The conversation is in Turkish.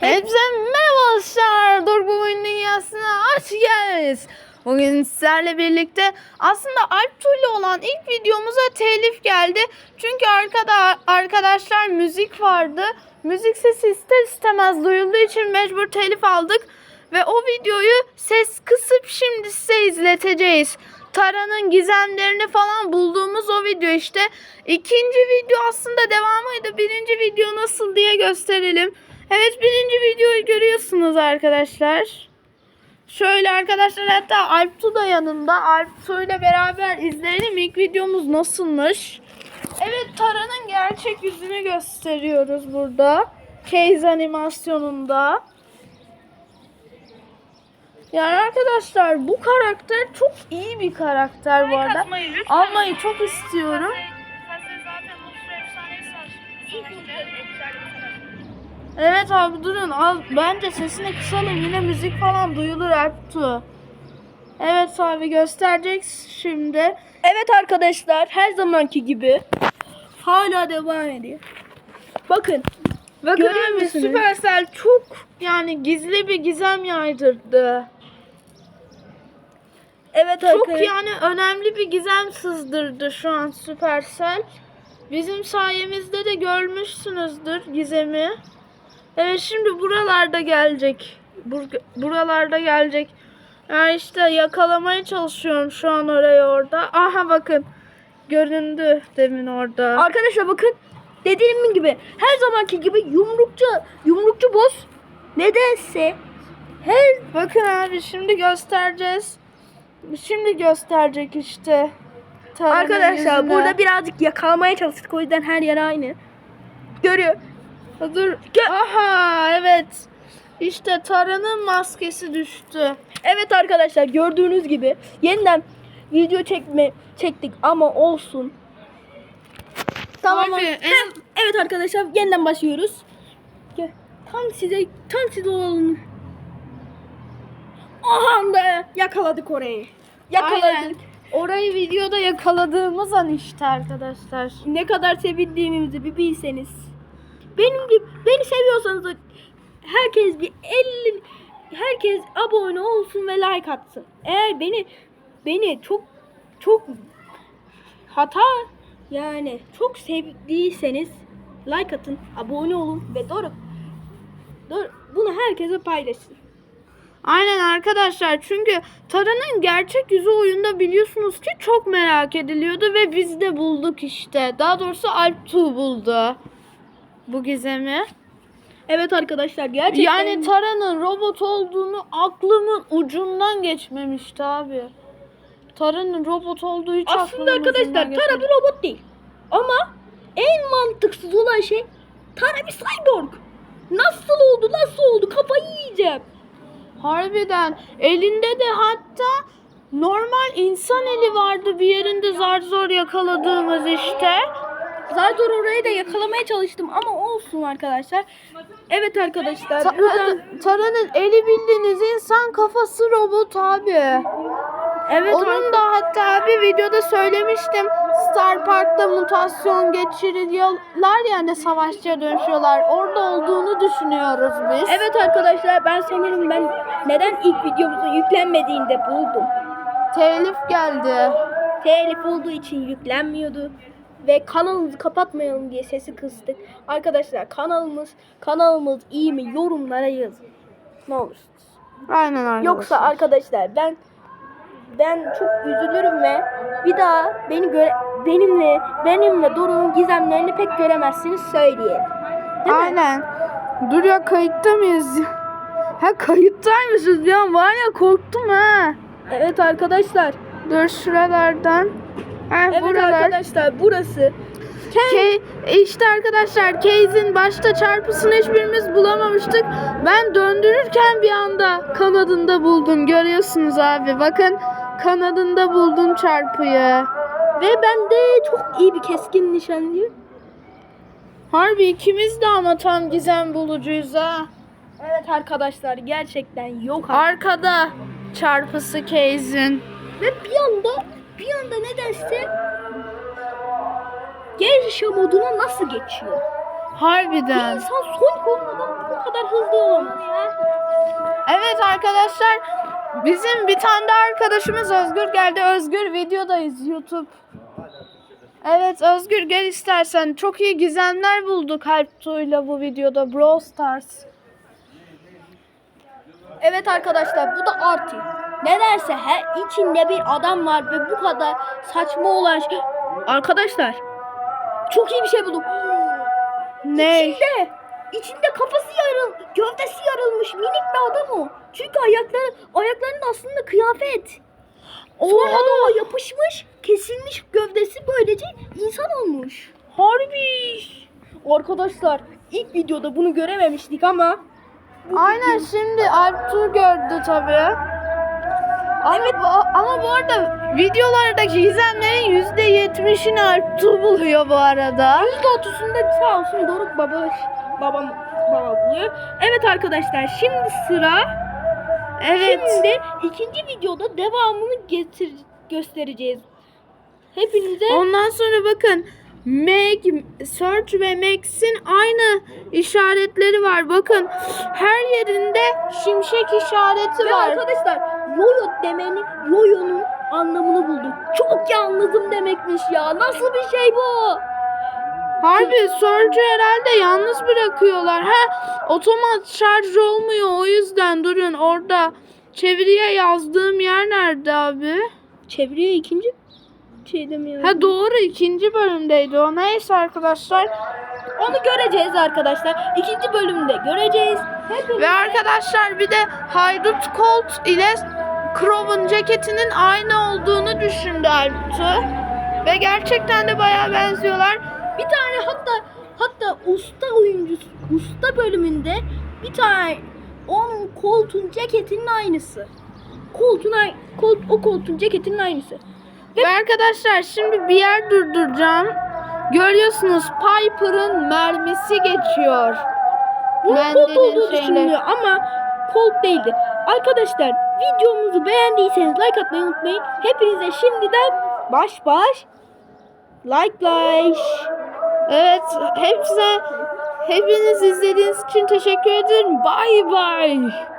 Hepinize merhaba arkadaşlar. Doruk Oyun Dünyası'na hoş geldiniz. Bugün sizlerle birlikte aslında Alp ile olan ilk videomuza telif geldi. Çünkü arkada arkadaşlar müzik vardı. Müzik sesi ister istemez duyulduğu için mecbur telif aldık. Ve o videoyu ses kısıp şimdi size izleteceğiz. Tara'nın gizemlerini falan bulduğumuz o video işte. İkinci video aslında devamıydı. Birinci video nasıl diye gösterelim. Evet birinci videoyu görüyorsunuz arkadaşlar. Şöyle arkadaşlar hatta Alptu da yanında. Alptu ile beraber izleyelim ilk videomuz nasılmış. Evet Tara'nın gerçek yüzünü gösteriyoruz burada. Case animasyonunda. Yani arkadaşlar bu karakter çok iyi bir karakter bu arada. Almayı çok istiyorum. Evet abi durun al bence sesini kısalım yine müzik falan duyulur Alptu. Evet abi gösterecek şimdi. Evet arkadaşlar her zamanki gibi hala devam ediyor. Bakın Bakın Görüyor abi musunuz? Supercell çok yani gizli bir gizem yaydırdı. evet Çok arkadaşlar. yani önemli bir gizem sızdırdı şu an Supercell. Bizim sayemizde de görmüşsünüzdür gizemi. Evet şimdi buralarda gelecek. Bur- buralarda gelecek. Ya işte yakalamaya çalışıyorum şu an orayı orada. Aha bakın. Göründü demin orada. Arkadaşlar bakın dediğim gibi her zamanki gibi yumrukçu yumrukçu boss nedense her Bakın abi şimdi göstereceğiz. Şimdi gösterecek işte. Arkadaşlar yüzünü. burada birazcık yakalamaya çalıştık o yüzden her yer aynı. Görüyor. Dur. Aha evet. İşte Tara'nın maskesi düştü. Evet arkadaşlar gördüğünüz gibi yeniden video çekme çektik ama olsun. Tamam. Abi, en- Evet arkadaşlar yeniden başlıyoruz. Tam size tam size olalım. Aha da yakaladık orayı. Yakaladık. Aynen. Orayı videoda yakaladığımız an işte arkadaşlar. Ne kadar sevindiğimizi bir bilseniz. Benim beni seviyorsanız da herkes bir 50 herkes abone olsun ve like atsın. Eğer beni beni çok çok hata yani çok sevdiyseniz like atın, abone olun ve doğru doğru bunu herkese paylaşın. Aynen arkadaşlar çünkü Tara'nın gerçek yüzü oyunda biliyorsunuz ki çok merak ediliyordu ve biz de bulduk işte. Daha doğrusu Alptu buldu bu gizemi. Evet arkadaşlar gerçekten Yani Tara'nın robot olduğunu aklımın ucundan geçmemişti abi. Tara'nın robot olduğu hiç Aslında aklımın arkadaşlar Tara bir robot değil. Ama en mantıksız olan şey Tara bir cyborg. Nasıl oldu? Nasıl oldu? Kafayı yiyeceğim. Harbiden elinde de hatta normal insan eli vardı bir yerinde zar zor yakaladığımız işte. Zaten orayı da yakalamaya çalıştım ama olsun arkadaşlar. Evet arkadaşlar. Ta- buradan- Tara'nın eli bildiğiniz insan kafası robot abi. evet Onun da hatta abi videoda söylemiştim. Star Park'ta mutasyon geçiriyorlar ya hani savaşçıya dönüşüyorlar. Orada olduğunu düşünüyoruz biz. Evet arkadaşlar ben sanırım ben neden ilk videomuzun yüklenmediğinde buldum. Telif geldi. Telif olduğu için yüklenmiyordu. Ve kanalımızı kapatmayalım diye sesi kıstık. Arkadaşlar kanalımız kanalımız iyi mi yorumlara yazın. Ne olursunuz. Aynen arkadaşlar. Yoksa arkadaşlar ben ben çok üzülürüm ve bir daha beni göre benimle benimle Doruk'un gizemlerini pek göremezsiniz söyleyeyim. Değil mi? Aynen. Dur ya kayıtta mıyız? Ha kayıttaymışız ya var ya korktum ha. Evet arkadaşlar. Dur şuralardan. Ha Evet buralar. arkadaşlar burası. Ke işte arkadaşlar Case'in başta çarpısını hiçbirimiz bulamamıştık. Ben döndürürken bir anda kanadında buldum. Görüyorsunuz abi. Bakın kanadında buldum çarpıyı. Ve ben de çok iyi bir keskin nişancıyım. Harbi ikimiz de ama tam gizem bulucuyuz ha. Evet arkadaşlar gerçekten yok. Arkada çarpısı Case'in. Ve bir anda bir anda nedense Gevşe moduna nasıl geçiyor? Bir Harbiden. insan Sonic olmadan bu kadar hızlı olamaz. arkadaşlar bizim bir tane daha arkadaşımız Özgür geldi. Özgür videodayız YouTube. Evet Özgür gel istersen. Çok iyi gizemler bulduk Alptuğ'yla bu videoda. Brawl Stars. Evet arkadaşlar bu da artı. Nedense her içinde bir adam var ve bu kadar saçma olan şey. Arkadaşlar çok iyi bir şey buldum. Ne? İçinde, içinde kafası yarıl, gövdesi yarılmış minik bir adam o. Çünkü ayakları, ayaklarında aslında kıyafet. Sonra da o yapışmış, kesilmiş gövdesi böylece insan olmuş. Harbi. Arkadaşlar ilk videoda bunu görememiştik ama Aynen şimdi Alptuğ gördü tabii. Ama, bu, ama bu arada videolardaki gizemlerin %70'ini Alptuğ buluyor bu arada. %30'unda sağ olsun Doruk baba babam baba buluyor. Evet arkadaşlar şimdi sıra Evet. Şimdi ikinci videoda devamını getir göstereceğiz. Hepinize Ondan sonra bakın Meg, Search ve Max'in aynı işaretleri var. Bakın her yerinde şimşek işareti ve var. arkadaşlar yoyo demenin yoyonun anlamını bulduk. Çok yalnızım demekmiş ya. Nasıl bir şey bu? Harbi Search'ü herhalde yalnız bırakıyorlar. Ha otomat şarj olmuyor o yüzden durun orada. Çeviriye yazdığım yer nerede abi? Çeviriye ikinci şeyde mi ya? Ha doğru ikinci bölümdeydi o. Neyse arkadaşlar. Onu göreceğiz arkadaşlar. İkinci bölümde göreceğiz. Hepimiz Ve arkadaşlar bir de Haydut Colt ile Crow'un ceketinin aynı olduğunu düşündü Alptu. Ve gerçekten de bayağı benziyorlar. Bir tane hatta hatta usta oyuncusu usta bölümünde bir tane onun koltuğun ceketinin aynısı. Koltuğun kolt, o koltuğun ceketinin aynısı. Ve arkadaşlar şimdi bir yer durduracağım. Görüyorsunuz Piper'ın mermisi geçiyor. Bunun kolt olduğu şeyle. düşünülüyor ama kolt değildir. Arkadaşlar videomuzu beğendiyseniz like atmayı unutmayın. Hepinize şimdiden baş baş like like. Evet hepsi hepiniz izlediğiniz için teşekkür ederim. Bye bye.